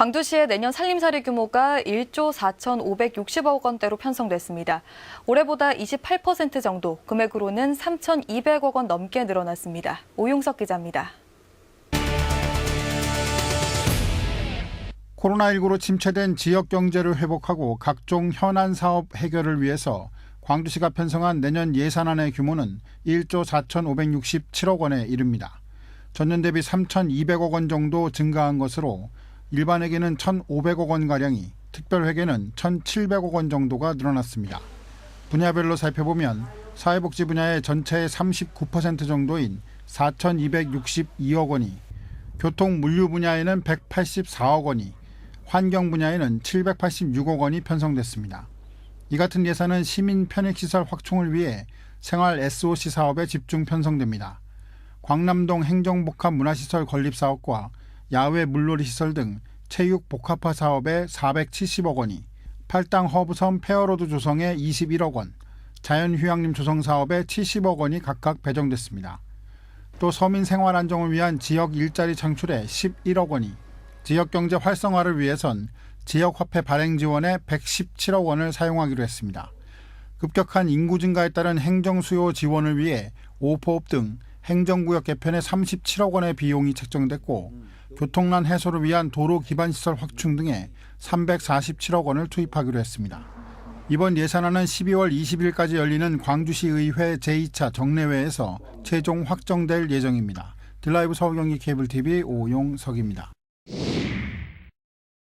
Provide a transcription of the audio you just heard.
광주시의 내년 살림살이 규모가 1조 4,560억 원대로 편성됐습니다. 올해보다 28% 정도, 금액으로는 3,200억 원 넘게 늘어났습니다. 오용석 기자입니다. 코로나19로 침체된 지역 경제를 회복하고 각종 현안 사업 해결을 위해서 광주시가 편성한 내년 예산안의 규모는 1조 4,567억 원에 이릅니다. 전년 대비 3,200억 원 정도 증가한 것으로 일반회계는 1,500억 원가량이 특별회계는 1,700억 원 정도가 늘어났습니다. 분야별로 살펴보면 사회복지 분야의 전체의 39% 정도인 4,262억 원이 교통 물류 분야에는 184억 원이 환경 분야에는 786억 원이 편성됐습니다. 이 같은 예산은 시민 편익시설 확충을 위해 생활 SOC 사업에 집중 편성됩니다. 광남동 행정복합 문화시설 건립 사업과 야외 물놀이 시설 등 체육 복합화 사업에 470억 원이, 팔당 허브섬 페어로드 조성에 21억 원, 자연휴양림 조성 사업에 70억 원이 각각 배정됐습니다. 또 서민 생활 안정을 위한 지역 일자리 창출에 11억 원이, 지역 경제 활성화를 위해선 지역 화폐 발행 지원에 117억 원을 사용하기로 했습니다. 급격한 인구 증가에 따른 행정 수요 지원을 위해 오포업 등 행정구역 개편에 37억 원의 비용이 책정됐고 교통난 해소를 위한 도로 기반 시설 확충 등에 347억 원을 투입하기로 했습니다. 이번 예산안은 12월 20일까지 열리는 광주시 의회 제2차 정례회에서 최종 확정될 예정입니다. 딜라이브 서울경기 케이블 TV 오용석입니다.